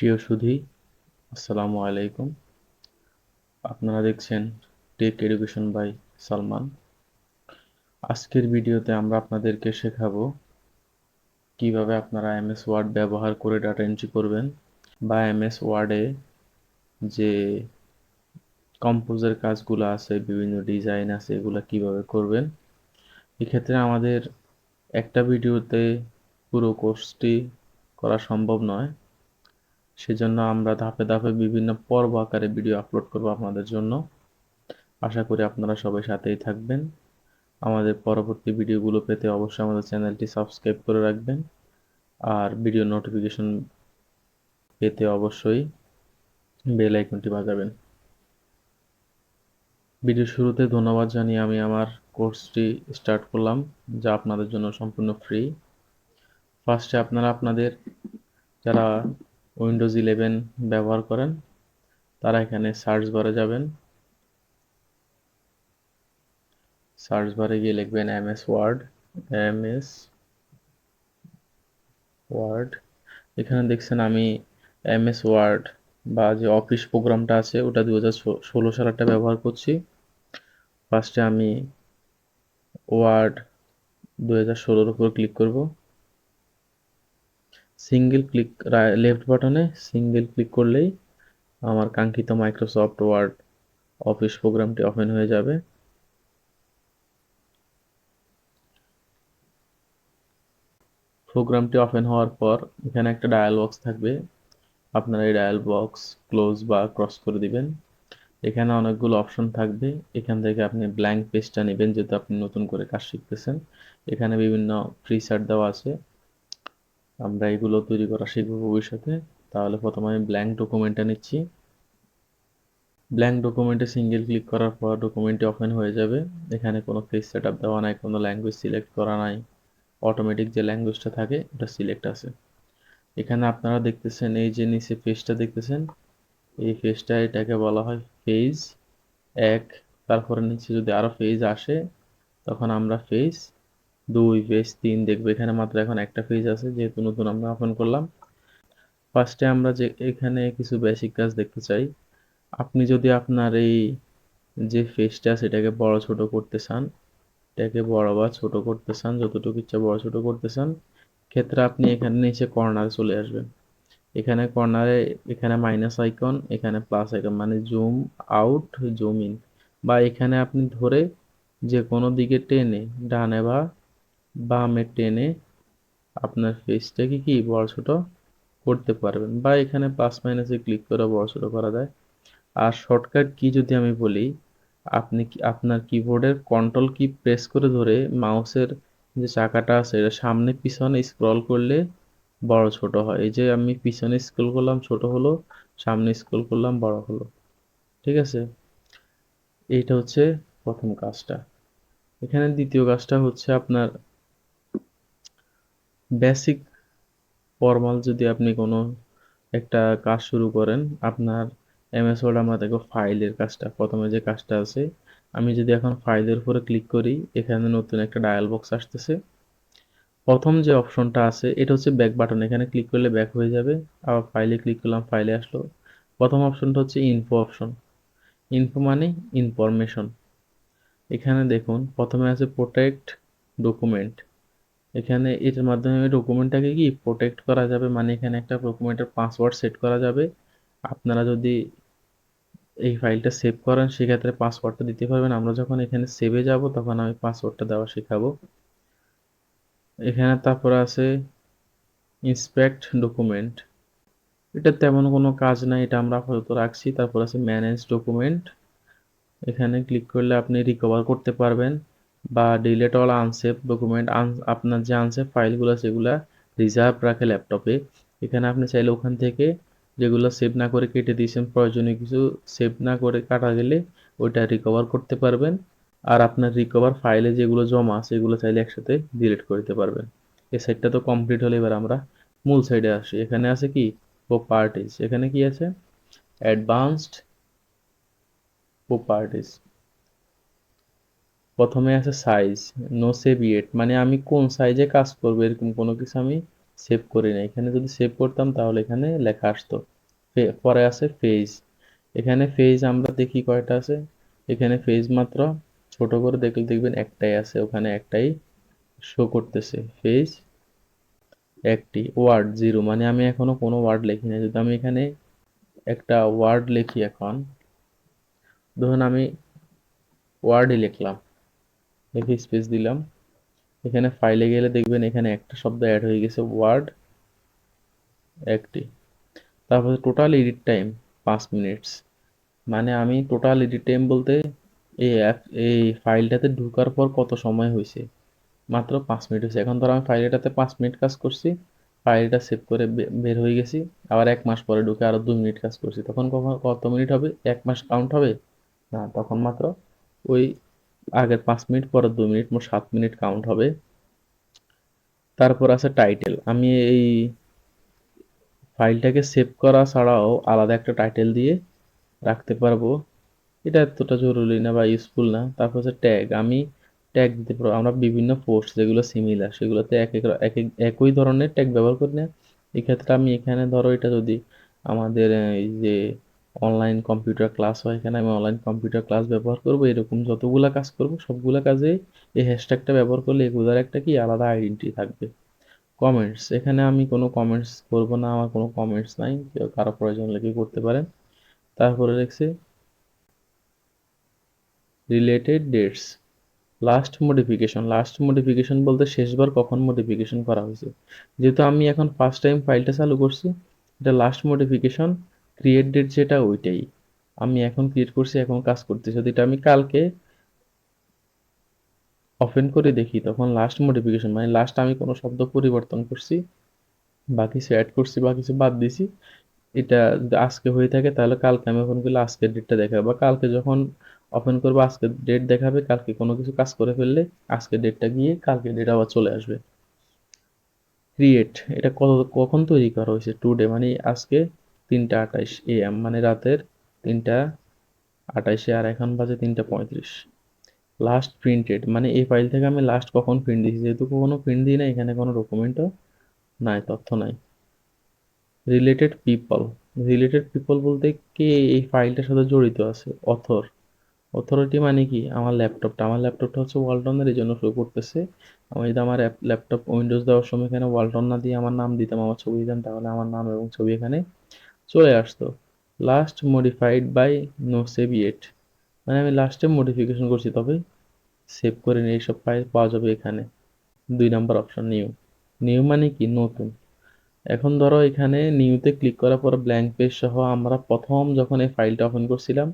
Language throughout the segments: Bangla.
প্রিয় সুধী, আসসালামু আলাইকুম। আপনারা দেখছেন টেক এডুকেশন বাই সালমান। আজকের ভিডিওতে আমরা আপনাদেরকে শেখাবো কীভাবে আপনারা এমএস ওয়ার্ড ব্যবহার করে ডাটা এন্ট্রি করবেন বা এমএস ওয়ার্ডে যে কম্পোজের কাজগুলো আছে, বিভিন্ন ডিজাইন আছে, এগুলো কীভাবে করবেন। এক্ষেত্রে আমাদের একটা ভিডিওতে পুরো কোর্সটি করা সম্ভব নয়। সেজন্য আমরা ধাপে ধাপে বিভিন্ন পর্ব আকারে ভিডিও আপলোড করব আপনাদের জন্য। আশা করি আপনারা সবাই সাথেই থাকবেন। আমাদের পরবর্তী ভিডিওগুলো পেতে অবশ্যই আমাদের চ্যানেলটি সাবস্ক্রাইব করে রাখবেন। আর ভিডিও নোটিফিকেশন পেতে অবশ্যই বেল আইকনটি বাজাবেন। ভিডিও শুরুতে ধন্যবাদ জানিয়ে আমি আমার কোর্সটি স্টার্ট করলাম, যা আপনাদের জন্য সম্পূর্ণ ফ্রি ফার্স্টে আপনারা, আপনাদের যারা উইন্ডোজ ইলেভেন ব্যবহার করেন, তারা এখানে সার্চ বারে যাবেন। সার্চ বারে গিয়ে লিখবেন M S word M S word এখানে দেখছেন আমি এম এস ওয়ার্ড বা যে অফিস প্রোগ্রামটা আছে, ওটা দু হাজার ষোলো সালটা ব্যবহার করছি। ফার্স্টে আমি ওয়ার্ড দু হাজার ষোলোর উপর ক্লিক করব। সিঙ্গেল ক্লিক লেফট বাটনে সিঙ্গেল ক্লিক করলেই আমার কাঙ্ক্ষিত মাইক্রোসফট ওয়ার্ড অফিস প্রোগ্রামটি ওপেন হয়ে যাবে। প্রোগ্রামটি ওপেন হওয়ার পর এখানে একটা ডায়াল বক্স থাকবে। আপনারা এই ডায়াল বক্স ক্লোজ বা ক্রস করে দিবেন। এখানে অনেকগুলো অপশন থাকবে। এখান থেকে আপনি ব্ল্যাঙ্ক পেজটা নেবেন, যেহেতু আপনি নতুন করে কাজ শিখতেছেন। এখানে বিভিন্ন ফ্রি সার দেওয়া আছে। আমরা এগুলো তৈরি করা শিখব ভবিষ্যতে। তাহলে প্রথমে আমি ব্ল্যাঙ্ক ডকুমেন্টটা নিচ্ছি। ব্ল্যাঙ্ক ডকুমেন্টে সিঙ্গেল ক্লিক করার পর ডকুমেন্টটি ওপেন হয়ে যাবে। এখানে কোনো ফেস সেট আপ দেওয়া নাই, কোনো ল্যাঙ্গুয়েজ সিলেক্ট করা নাই। অটোমেটিক যে ল্যাঙ্গুয়েজটা থাকে, ওটা সিলেক্ট আছে। এখানে আপনারা দেখতেছেন, এই যে নিচে ফেসটা দেখতেছেন, এই ফেসটা এটাকে বলা হয় ফেজ এক। তারপরে নিচে যদি আরও ফেজ আসে, তখন আমরা ফেজ দুই ফেজ তিন, দেখব। এখানে মাত্র এখন একটা ফেজ আছে, যেহেতু নতুন আমরা ওপেন করলাম। ফার্স্টে আমরা যে, এখানে কিছু বেসিক কাজ দেখতে চাই। আপনি যদি আপনার এই যে ফেসটা সেটাকে বড় ছোট করতে চান, এটাকে বড় বা ছোট করতে চান, যতটুকু ইচ্ছা বড় ছোট করতে চান, ক্ষেত্রে আপনি এখানে নিচে কর্নারে চলে আসবেন। এখানে কর্নারে এখানে মাইনাস আইকন এখানে প্লাস আইকন মানে জুম আউট জুম ইন বা এখানে আপনি ধরে যে কোনো দিকে টেনে, ডানে বা বামে টেনে আপনার ফেসটাকে কি বড় ছোট করতে পারবেন বা এখানে প্লাস মাইনাসে ক্লিক করে বড় ছোট করা যায়। আর শর্টকাট কি যদি আমি বলি, আপনি কি, আপনার কিবোর্ডের কন্ট্রোল কি প্রেস করে ধরে মাউসের যে চাকাটা আছে, এটা সামনে পিছনে স্ক্রল করলে বড় ছোট হয়। এই যে আমি পিছনে স্ক্রল করলাম, ছোট হলো, সামনে স্ক্রল করলাম, বড় হলো। ঠিক আছে? এইটা হচ্ছে প্রথম কাজটা। এখানে দ্বিতীয় কাজটা হচ্ছে আপনার বেসিক ফর্মাল যদি আপনি কোনো একটা কাজ শুরু করেন, আপনার এমএস ওয়ার্ড আমরা দেখো ফাইলের কাজটা, প্রথমে যে কাজটা আছে, আমি যদি এখন ফাইলের উপরে ক্লিক করি, এখানে নতুন একটা ডায়াল বক্স আসতেছে। প্রথম যে অপশনটা আছে, এটা হচ্ছে ব্যাক বাটন এখানে ক্লিক করলে ব্যাক হয়ে যাবে। আবার ফাইলে ক্লিক করলাম ফাইলে আসলো। প্রথম অপশনটা হচ্ছে ইনফো অপশন ইনফো মানে ইনফরমেশন এখানে দেখুন, প্রথমে আছে প্রোটেক্ট ডকুমেন্ট এখানে এটার মাধ্যমে ডকুমেন্টটাকে কি প্রোটেক্ট করা যাবে? মানে এখানে একটা ডকুমেন্টের পাসওয়ার্ড সেট করা যাবে। আপনারা যদি এই ফাইলটা সেভ করেন, সেক্ষেত্রে পাসওয়ার্ডটা দিতে পারবেন। আমরা যখন এখানে সেভে যাব, তখন আমি পাসওয়ার্ডটা দেওয়া শেখাবো। এখানে তারপর আছে ইন্সপেক্ট ডকুমেন্ট এটা তেমন কোনো কাজ নাই, এটা আমরা আপাতত রাখছি। তারপর আছে ম্যানেজ ডকুমেন্ট এখানে ক্লিক করলে আপনি রিকভার করতে পারবেন। বা ডিলেট অল আনসেভ ডকুমেন্ট আপনার যে আনসেভ ফাইলগুলো সেগুলো রিজার্ভ রাখে ল্যাপটপে এখানে আপনি চাইলে ওখান থেকে যেগুলো সেভ না করে কেটে দিয়েছেন, প্রয়োজনীয় কিছু সেভ না করে কাটা গেলে ওইটা রিকভার করতে পারবেন। আর আপনার রিকভার ফাইলে যেগুলো জমা সেগুলো চাইলে একসাথে ডিলিট করতে পারবেন। এই সাইডটা তো কমপ্লিট হলে এবার আমরা মূল সাইডে আসি। এখানে আছে কি? প্রপার্টিস এখানে কি আছে? অ্যাডভান্সড প্রপার্টিস প্রথমে আছে সাইজ নো সেভ ইয়েট মানে আমি কোন সাইজে কাজ করব এরকম কোনো কিছু আমি সেভ করি না এখানে যদি সেভ করতাম তাহলে এখানে লেখা আসতো। পরে আছে ফেজ এখানে ফেজ আমরা দেখি কয়টা আছে? এখানে ফেজ মাত্র ছোট করে দেখলে দেখবেন একটাই আছে, ওখানে একটাই শো করতেছে। ফেজ একটি ওয়ার্ড জিরো মানে আমি এখনও কোনো ওয়ার্ড লিখি না যদি আমি এখানে একটা ওয়ার্ড লিখি এখন, ধরুন আমি ওয়ার্ডই লিখলাম। লিখে স্পেস দিলাম। এখানে ফাইলে গেলে দেখবেন এখানে একটা শব্দ অ্যাড হয়ে গেছে ওয়ার্ড একটি তারপরে টোটাল এডিট টাইম পাঁচ মিনিটস মানে আমি টোটাল এডিট টাইম বলতে এই অ্যাপ এই ফাইলটাতে ঢোকার পর কত সময় হয়েছে? মাত্র পাঁচ মিনিট হয়েছে। এখন ধরো আমি ফাইলটাতে পাঁচ মিনিট কাজ করছি ফাইলটা সেভ করে বের হয়ে গেছি। আবার এক মাস পরে ঢুকে আরও দু মিনিট কাজ করছি। তখন কখন কত মিনিট হবে? এক মাস কাউন্ট হবে? না, তখন মাত্র ওই আগের পাঁচ মিনিট পরে দুই মিনিট, মোট সাত মিনিট কাউন্ট হবে। তারপর আছে টাইটেল আমি এই ফাইলটাকে সেভ করা ছাড়াও আলাদা একটা টাইটেল দিয়ে রাখতে পারব। এটা এতটা জরুরি না বা ইউজফুল না। তারপর হচ্ছে ট্যাগ আমি ট্যাগ দিতে পারব। আমরা বিভিন্ন পোস্ট যেগুলো সিমিলার সেগুলোতে এক এক- একই ধরনের ট্যাগ ব্যবহার করি না। এক্ষেত্রে আমি এখানে ধরো এটা যদি আমাদের, এই যে অনলাইন কম্পিউটার ক্লাস হয়, এখানে আমি অনলাইন কম্পিউটার ক্লাস ব্যবহার করব, এরকম যতগুলা কাজ করব, সবগুলা কাজে এই হ্যাশট্যাগটা ব্যবহার করলে এগুলার একটা কি আলাদা আইডেন্টি থাকবে। কমেন্টস এখানে আমি কোনো কমেন্টস করব না, আমার কোনো কমেন্টস নাই, কেউ কারও প্রয়োজন লেগে করতে পারেন। তারপরে লিখছে related dates last modification last modification বলতে শেষবার কখন মডিফিকেশন করা হয়েছে? যেহেতু আমি এখন ফার্স্ট টাইম ফাইলটা চালু করছি, এটা লাস্ট মডিফিকেশন ক্রিয়েট ডেট যেটা ওইটাই। আমি এখন ক্রিয়েট করছি, এখন কাজ করতেছি। যদি এটা আমি কালকে ওপেন করে দেখি, তখন লাস্ট মডিফিকেশন মানে লাস্ট আমি কোনো শব্দ পরিবর্তন করছি, বা কিছু অ্যাড করছি, বা কিছু বাদ দিছি, এটা আজকে হয়ে থাকে, তাহলে কালকে আমি ওপেন করলে আজকের ডেটটা দেখাবে। বা কালকে যখন ওপেন করব, আজকের ডেট দেখাবে, কালকে কোনো কিছু কাজ করে ফেললে আজকের ডেটটা গিয়ে কালকে ডেট আবার চলে আসবে। ক্রিয়েট এটা কত, কখন তৈরি করা হয়েছে? টুডে মানে আজকে তিনটা আঠাইশ এম মানে রাতের তিনটা আঠাইশে আর এখন বাজে তিনটা পঁয়ত্রিশ। লাস্ট প্রিন্টেড মানে এই ফাইল থেকে আমি লাস্ট কখন প্রিন্ট দিয়েছি? যেহেতু কখনো প্রিন্ট দিই না এখানে কোনো ডকুমেন্টও নাই, তথ্য নাই। রিলেটেড পিপল রিলেটেড পিপল বলতে কে এই ফাইলটার সাথে জড়িত আছে? অথর অথরিটি মানে কি? আমার ল্যাপটপটা আমার ল্যাপটপটা হচ্ছে ওয়ালটনের এই জন্য শো করতেছে। আমি যদি আমার ল্যাপটপ উইন্ডোজ দেওয়ার সময় এখানে ওয়ালটন না দিয়ে আমার নাম দিতাম, আমার ছবি দিতাম, তাহলে আমার নাম এবং ছবি এখানে চলে আসতো। Last modified by no save yet মানে আমি লাস্টে মডিফিকেশন করছি, তবে সেভ করে নিয়ে এইসব ফাইল পাওয়া যাবে এখানে। দুই নাম্বার অপশন নিউ নিউ মানে কি? নতুন। এখন ধরো এখানে নিউতে ক্লিক করার পর ব্ল্যাঙ্ক পেজ সহ আমরা প্রথম যখন এই ফাইলটা ওপেন করছিলাম,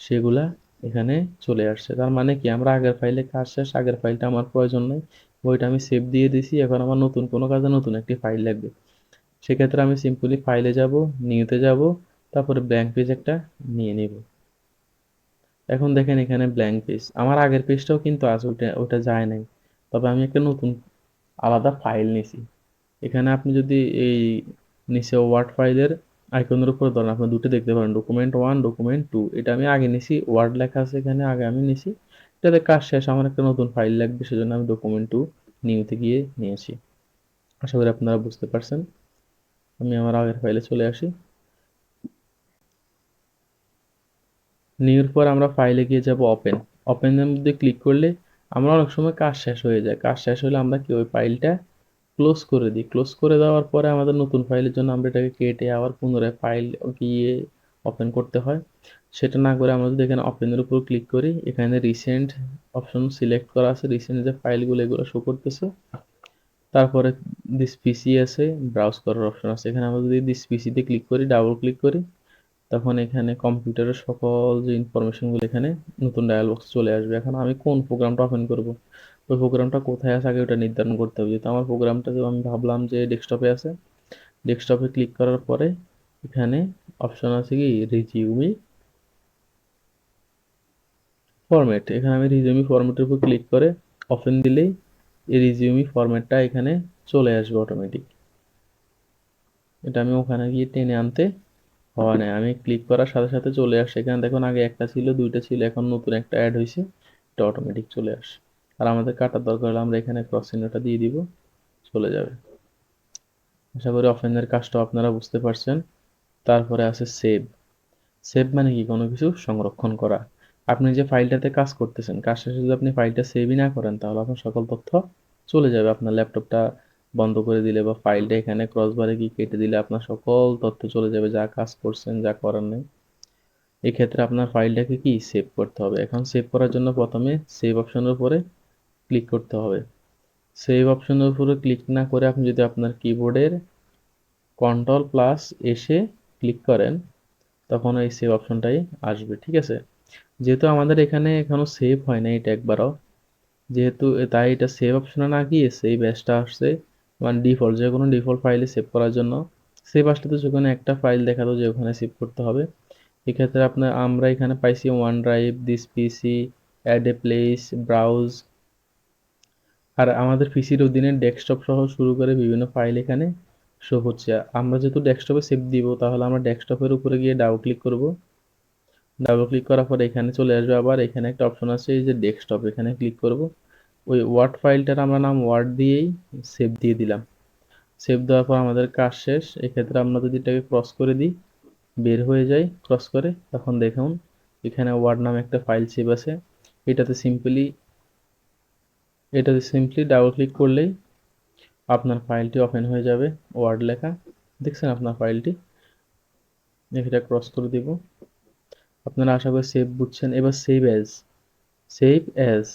সেগুলা এখানে চলে আসছে। তার মানে কি? আমরা আগের ফাইলে কাজ শেষ, আগের ফাইলটা আমার প্রয়োজন নেই। ওইটা আমি সেভ দিয়ে দিছি। এখন আমার নতুন কোনো কাজে নতুন একটি ফাইল লাগবে। সেক্ষেত্রে আমি সিম্পলি ফাইলে যাব নিউতে যাব, তারপরে ব্ল্যাঙ্ক পেজ একটা নিয়ে নিব। এখন দেখেন এখানে ব্ল্যাঙ্ক পেজ আমার আগের পেজটাও কিন্তু আছে ওটা ওটা যায় নাই। তবে আমি একটা নতুন, আলাদা ফাইল নিছি। এখানে আপনি যদি এই নিচে ওয়ার্ড ফাইলের আইকনের উপর ধরেন, আপনি দুটো দেখতে পারেন ডকুমেন্ট ওয়ান ডকুমেন্ট টু এটা আমি আগে নিছি ওয়ার্ড লেখা আছে এখানে, আগে আমি নিছি। এটাতে কাজ শেষ, আমার একটা নতুন ফাইল লাগবে, সেজন্য আমি ডকুমেন্ট টু নিউতে গিয়ে নিয়েছি। আশা করি আপনারা বুঝতে পারছেন। আমি আমার আগের ফাইলে চলে আসি। নিউর পর আমরা ফাইলে গিয়ে যাব ওপেন ওপেনের মধ্যে ক্লিক করলে আমরা অনেক সময় কাজ শেষ হয়ে যায়। কাজ শেষ হলে আমরা কি ওই ফাইলটা ক্লোজ করে দিই। ক্লোজ করে দেওয়ার পরে আমাদের নতুন ফাইলের জন্য আমরা এটাকে কেটে আবার পুনরায় ফাইল গিয়ে ওপেন করতে হয়। সেটা না করে আমরা যদি এখানে ওপেনের উপর ক্লিক করি, এখানে রিসেন্ট অপশন সিলেক্ট করা আছে। রিসেন্ট যে ফাইলগুলো এগুলো শো করতেছে তারপরে দিস পিসি আছে ব্রাউজ করার অপশন আছে। এখানে আমরা যদি দিস পিসিতে ক্লিক করি ডাবল ক্লিক করি, তখন এখানে কম্পিউটারের সকল যে ইনফরমেশনগুলো এখানে নতুন ডায়াল বক্স চলে আসবে। এখন আমি কোন প্রোগ্রামটা ওপেন করব? ওই প্রোগ্রামটা কোথায় আছে, আগে ওটা নির্ধারণ করতে হবে। যেহেতু আমার প্রোগ্রামটা আমি ভাবলাম যে ডেস্কটপে আছে ডেস্কটপে ক্লিক করার পরে এখানে অপশন আছে কি? রিজিউমি ফরম্যাট এখানে আমি রিজিউমি ফরম্যাটের উপর ক্লিক করে ওপেন দিলেই এই রিজিউমি ফরম্যাটটা এখানে চলে আসবে অটোমেটিক এটা আমি ওখানে গিয়ে টেনে আনতে হওয়া নেই। আমি ক্লিক করার সাথে সাথে চলে আসে এখানে দেখুন আগে একটা ছিল, দুইটা ছিল, এখন নতুন একটা অ্যাড হয়েছে এটা অটোমেটিক চলে আসে আর আমাদের কাটার দরকার হলে আমরা এখানে ক্রস চিহ্নটা দিয়ে দিব, চলে যাবে। আশা করি অফেনের কাজটা আপনারা বুঝতে পারছেন। তারপরে আছে সেভ সেভ মানে কি? কোনো কিছু সংরক্ষণ করা। আপনি যে ফাইলটাতে কাজ করতেছেন, কাজ শেষে যদি আপনি ফাইলটা সেভই না করেন, তাহলে আপনার সকল তথ্য চলে যাবে। আপনার ল্যাপটপটা বন্ধ করে দিলে বা ফাইলটা এখানে ক্রসবারে কি কেটে দিলে আপনার সকল তথ্য চলে যাবে, যা কাজ করছেন, যা করার নেই। এক্ষেত্রে আপনার ফাইলটাকে কি? সেভ করতে হবে। এখন সেভ করার জন্য প্রথমে সেভ অপশনের উপরে ক্লিক করতে হবে। সেভ অপশনের উপরে ক্লিক না করে আপনি যদি আপনার কিবোর্ডের কন্ট্রোল প্লাস এসে ক্লিক করেন, তখন এই সেভ অপশনটাই আসবে, ঠিক আছে? যেহেতু আমাদের এখানে এখনও সেভ হয় না এটা একবারও যেহেতু তাই এটা সেভ অপশনে না গিয়ে সেভ অ্যাসটা আসছে মানে ডিফল্ট যে কোনো ডিফল্ট ফাইলে সেভ করার জন্য। সেভ আসলে তো যেখানে একটা ফাইল দেখাতো যে ওখানে সেভ করতে হবে। এক্ষেত্রে আপনার, আমরা এখানে পাইছি OneDrive this PC add a place browse আর আমাদের পিসির অধীনে ডেস্কটপ সহ শুরু করে বিভিন্ন ফাইল এখানে শো হচ্ছে। আমরা যেহেতু ডেস্কটপে সেভ দিব, তাহলে আমরা ডেস্কটপের উপরে গিয়ে ডাবল ক্লিক করব। ডাবল ক্লিক করার পর এখানে চলে আসবে আবার, এখানে একটা অপশন আছে, এই যে ডেস্কটপ এখানে ক্লিক করব। ওই ওয়ার্ড ফাইলটার আমরা নাম ওয়ার্ড দিয়েই সেভ দিয়ে দিলাম। সেভ দেওয়ার পর আমাদের কাজ শেষ। এক্ষেত্রে আমরা যদি এটাকে ক্রস করে দিই, বের হয়ে যায় ক্রস করে, তখন দেখুন এখানে ওয়ার্ড নামে একটা ফাইল সেভ আছে। এটাতে সিম্পলি এটাতে সিম্পলি ডাবল ক্লিক করলেই আপনার ফাইলটি ওপেন হয়ে যাবে ওয়ার্ড লেখা। দেখছেন আপনার ফাইলটি এটা ক্রস করে দিব। আপনারা আশা করি সেভ বুঝছেন। এবার save as save as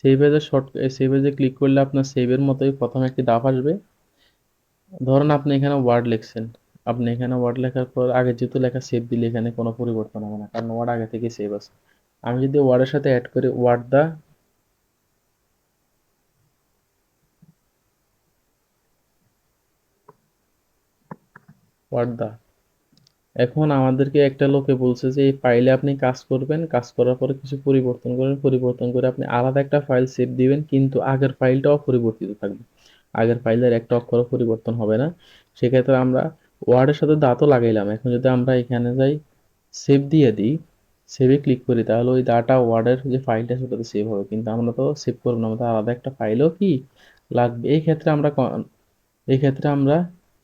save short save অ্যাজে click করলে আপনার সেভের মতোই প্রথমে একটি ধাপ আসবে। ধরুন আপনি এখানে ওয়ার্ড লিখছেন। আপনি এখানে ওয়ার্ড লেখার পর আগে যেহেতু লেখা সেভ দিলে এখানে কোনো পরিবর্তন হবে না, কারণ ওয়ার্ড আগে থেকে সেভ আছে। আমি যদি ওয়ার্ডের সাথে অ্যাড করি ওয়ার্ড দা ওয়ার্ড দা এখন আমাদেরকে একটা লোকে বলছে যে এই ফাইলে আপনি কাজ করবেন, কাজ করার পরে কিছু পরিবর্তন করবেন, পরিবর্তন করে আপনি আলাদা একটা ফাইল সেভ দিবেন, কিন্তু আগের ফাইলটাও পরিবর্তিত থাকবে। আগের ফাইলের একটা অক্ষরও পরিবর্তন হবে না। সেক্ষেত্রে আমরা ওয়ার্ডের সাথে দাঁতও লাগাইলাম। এখন যদি আমরা এখানে যাই, সেভ দিয়ে দিই, সেভে ক্লিক করি, তাহলে ওই ডাটা ওয়ার্ডের যে ফাইলটা সেটাতে সেভ হবে। কিন্তু আমরা তো সেভ করব না, আমাদের আলাদা একটা ফাইলও কি লাগবে? এই ক্ষেত্রে আমরা এই ক্ষেত্রে আমরা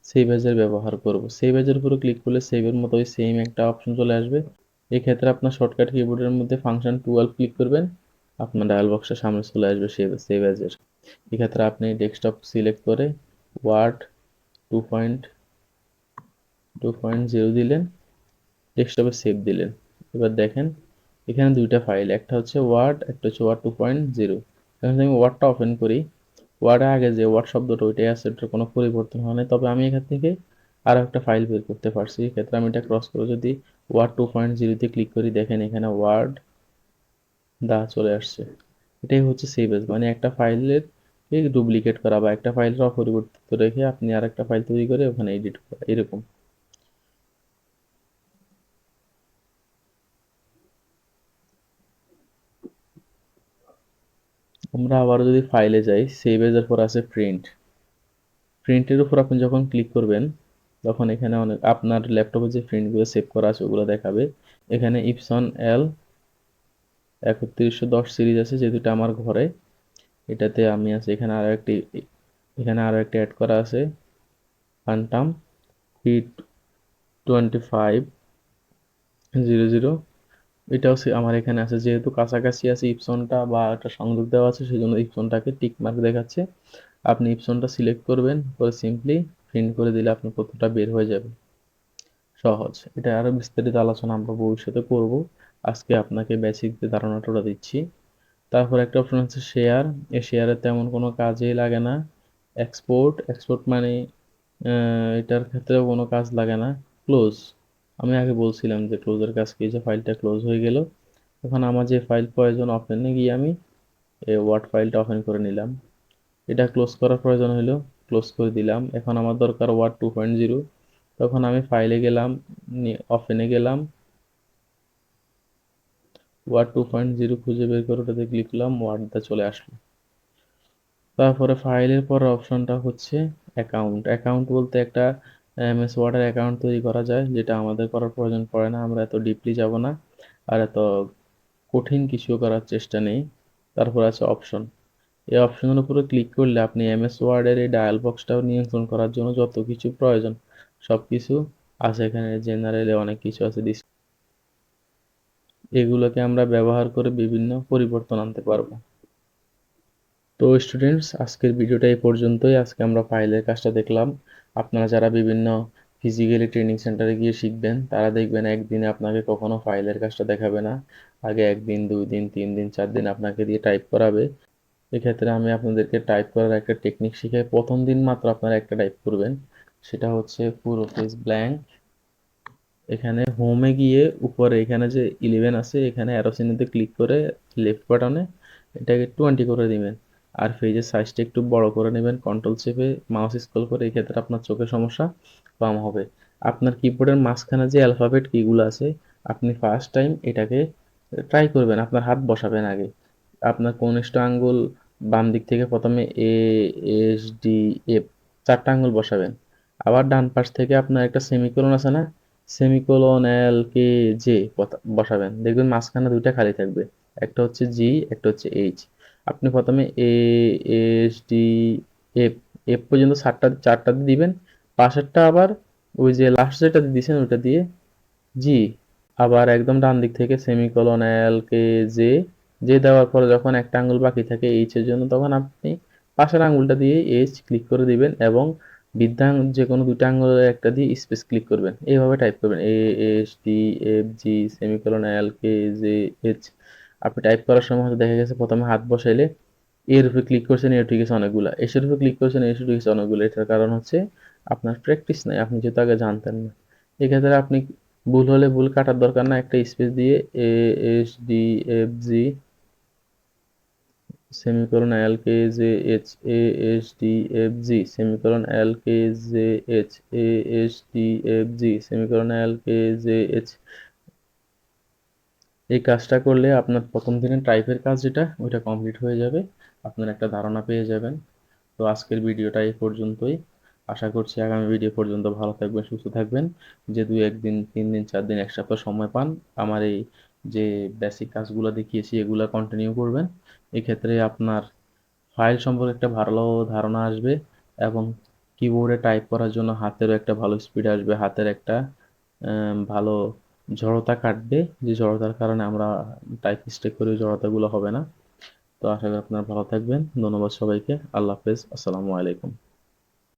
সেভ এজের ব্যবহার করব। সেভ এজের উপরে ক্লিক করলে সেভের মতো ওই সেম একটা অপশন চলে আসবে। এক্ষেত্রে আপনার শর্টকাট কিবোর্ডের মধ্যে ফাংশন টুয়েলভ ক্লিক করবেন। আপনার ডায়াল বক্সের সামনে চলে আসবে সেভ সেভ এজের এক্ষেত্রে আপনি ডেস্কটপ সিলেক্ট করে word two point two point zero দিলেন ডেস্কটপে সেভ দিলেন। এবার দেখেন, এখানে দুইটা ফাইল একটা হচ্ছে ওয়ার্ড একটা হচ্ছে ওয়ার্ড টু পয়েন্ট জিরো এখন আমি ওয়ার্ডটা ওপেন করি ওয়ার্ডে আগে যে ওয়ার্ড শব্দটা ওইটাই আছে, ওটার কোনো পরিবর্তন হয় নাই। তবে আমি এখান থেকে আরও একটা ফাইল বের করতে পারছি। এক্ষেত্রে আমি এটা ক্রস করে যদি ওয়ার্ড টু পয়েন্ট জিরোতে ক্লিক করি, দেখেন এখানে ওয়ার্ড দা চলে আসছে। এটাই হচ্ছে সেভ এজ মানে একটা ফাইলের ডুপ্লিকেট করা বা একটা ফাইলের অপরিবর্তিত রেখে আপনি আর একটা ফাইল তৈরি করে ওখানে এডিট করা, এরকম। আমরা আবার যদি ফাইলে যাই সেভ এজের পর আছে প্রিন্ট প্রিন্টের উপর আপনি যখন ক্লিক করবেন, তখন এখানে অনেক, আপনার ল্যাপটপে যে প্রিন্টগুলো সেভ করা আছে, ওগুলো দেখাবে। এখানে ইপসন এল একত্রিশশো দশ সিরিজ আছে, যে দুটো আমার ঘরে। এটাতে আমি আছে, এখানে আরও একটি, এখানে আরও একটি অ্যাড করা আছে। Phantom P twenty five zero zero এটাও সে আমার এখানে আছে। যেহেতু কাছাকাছি আছে ইপসনটা বা একটা সংযোগ দেওয়া আছে সেই জন্য ইপসনটাকে টিক মার্ক দেখাচ্ছে। আপনি ইপসনটা সিলেক্ট করবেন, করে সিম্পলি প্রিন্ট করে দিলে আপনার তথ্যটা বের হয়ে যাবে। সহজ। এটা আরও বিস্তারিত আলোচনা আমরা ভবিষ্যতে করব। আজকে আপনাকে বেসিক ধারণাটা দিচ্ছি। তারপর একটা অপশন আছে শেয়ার এই শেয়ারের তেমন কোনো কাজেই লাগে না। এক্সপোর্ট এক্সপোর্ট মানে এটার ক্ষেত্রেও কোনো কাজ লাগে না। ক্লোজ আমি আগে বলছিলাম যে ক্লোজের কাজ কি? যে ফাইলটা ক্লোজ হয়ে গেল। এখন আমার যে ফাইল প্রয়োজন ওপেনে গিয়ে আমি এই ওয়ার্ড ফাইলটা ওপেন করে নিলাম। এটা ক্লোজ করার প্রয়োজন হলো ক্লোজ করে দিলাম। এখন আমার দরকার ওয়ার্ড টু পয়েন্ট জিরো তখন আমি ফাইলে গেলাম ওপেনে গেলাম। ওয়ার্ড টু পয়েন্ট জিরো খুঁজে বের করে ওটাতে ক্লিক করলাম ওয়ার্ডটা চলে আসলো। তারপরে ফাইলের পর অপশনটা হচ্ছে অ্যাকাউন্ট অ্যাকাউন্ট বলতে একটা এমএস ওয়ার্ডের অ্যাকাউন্ট তৈরি করা যায়, যেটা আমাদের করার প্রয়োজন পড়ে না, আমরা এত ডিপলি যাব না, আর এত কঠিন কিছু করার চেষ্টা নেই। তারপর আছে অপশন। এই অপশনের উপরে ক্লিক করলে আপনি এমএস ওয়ার্ডের এই ডায়াল বক্সটাও নিয়ন্ত্রণ করার জন্য যত কিছু প্রয়োজন সব কিছু আছে এখানে, জেনারেলে অনেক কিছু আছে ডিস- এগুলোকে আমরা ব্যবহার করে বিভিন্ন পরিবর্তন আনতে পারব। তো স্টুডেন্টস আজকের ভিডিওটা এই পর্যন্তই। আজকে আমরা ফাইলের কাজটা দেখলাম। আপনারা যারা বিভিন্ন ফিজিক্যালি ট্রেনিং সেন্টারে গিয়ে শিখবেন, তারা দেখবেন একদিনে আপনাকে কখনো ফাইলের কাজটা দেখাবে না। আগে একদিন, দুই দিন, তিন দিন, চার দিন আপনাকে দিয়ে টাইপ করাবে। এক্ষেত্রে আমি আপনাদেরকে টাইপ করার একটা টেকনিক শিখাই প্রথম দিন মাত্র আপনারা একটা টাইপ করবেন। সেটা হচ্ছে পুরো পেজ ব্ল্যাঙ্ক এখানে হোমে গিয়ে উপরে এখানে যে ইলেভেন আছে, এখানে অ্যারো চিহ্নতে ক্লিক করে লেফট বাটনে এটাকে টোয়েন্টি করে দিবেন। আর পেজের সাইজটা একটু বড় করে নেবেন কন্ট্রোল চেপে মাউস স্ক্রল করে, এই ক্ষেত্রে আপনার চোখের সমস্যা কম হবে। আপনার কিবোর্ডের মাঝখানে যে অ্যালফাবেট কিগুলো আছে, আপনি ফার্স্ট টাইম এটাকে ট্রাই করবেন, আপনার হাত বসাবেন আগে। আপনার কনিষ্ঠ আঙ্গুল বাম দিক থেকে প্রথমে এ এস ডি এফ চারটা আঙ্গুল বসাবেন। আবার ডান পাশ থেকে আপনার একটা সেমিকোলন আছে না সেমিকোলন এল কে জে বসাবেন। দেখবেন মাঝখানে দুইটা খালি থাকবে, একটা হচ্ছে জি একটা হচ্ছে এইচ আপনি প্রথমে A S D F F পর্যন্ত চারটা চারটা দিবেন। পাশেরটা আবার ওই যে লাস্ট যেটা দিয়েছেন, ওইটা দিয়ে জি আবার একদম ডান দিক থেকে semicolon L K J J দেওয়ার পরে যখন একটা আঙ্গুল বাকি থাকে এইচ এর জন্য, তখন আপনি পাশের আঙ্গুলটা দিয়ে এইচ ক্লিক করে দিবেন এবং বৃদ্ধা, যে কোনো দুটো আঙ্গুলের একটা দিয়ে স্পেস ক্লিক করবেন। এইভাবে টাইপ করবেন। A S T F G semicolon L K J H আপনি টাইপ করার সময় হয়তো দেখা গেছে প্রথমে হাত বসাইলে এর উপরে ক্লিক করছেন ঠিক আছে অনেকগুলো। এসের উপরে ক্লিক করছেন, এসে ঠিক অনেকগুলো। এটার কারণ হচ্ছে আপনার প্র্যাকটিস নাই, আপনি যেহেতু আগে জানতেন না। এক্ষেত্রে আপনি ভুল হলে ভুল কাটার দরকার না একটা স্পেস দিয়ে A S D F G semicolon L K J H A S D F G semicolon L K J H A S D F G semicolon L K J H এই কাজটা করলে আপনার প্রথম দিনের টাইপের কাজ যেটা, ওইটা কমপ্লিট হয়ে যাবে, আপনার একটা ধারণা পেয়ে যাবেন। তো আজকের ভিডিওটা এই পর্যন্তই। আশা করছি আগামী ভিডিও পর্যন্ত ভালো থাকবেন, সুস্থ থাকবেন। যে দু একদিন, তিন দিন, চার দিন এক সপ্তাহ সময় পান, আমার এই যে বেসিক কাজগুলো দেখিয়েছি, এগুলো কন্টিনিউ করবেন। এক্ষেত্রে আপনার ফাইল সম্পর্কে একটা ভালো ধারণা আসবে এবং কিবোর্ডে টাইপ করার জন্য হাতেরও একটা ভালো স্পিড আসবে, হাতের একটা ভালো জড়তা কাটবে। যে জড়তার কারণে আমরা টাইপ মিস্টেক করি জড়তাগুলো হবে না। তো আশা করি আপনারা ভালো থাকবেন। ধন্যবাদ সবাইকে। আল্লাহ হাফেজ। আসসালামু আলাইকুম।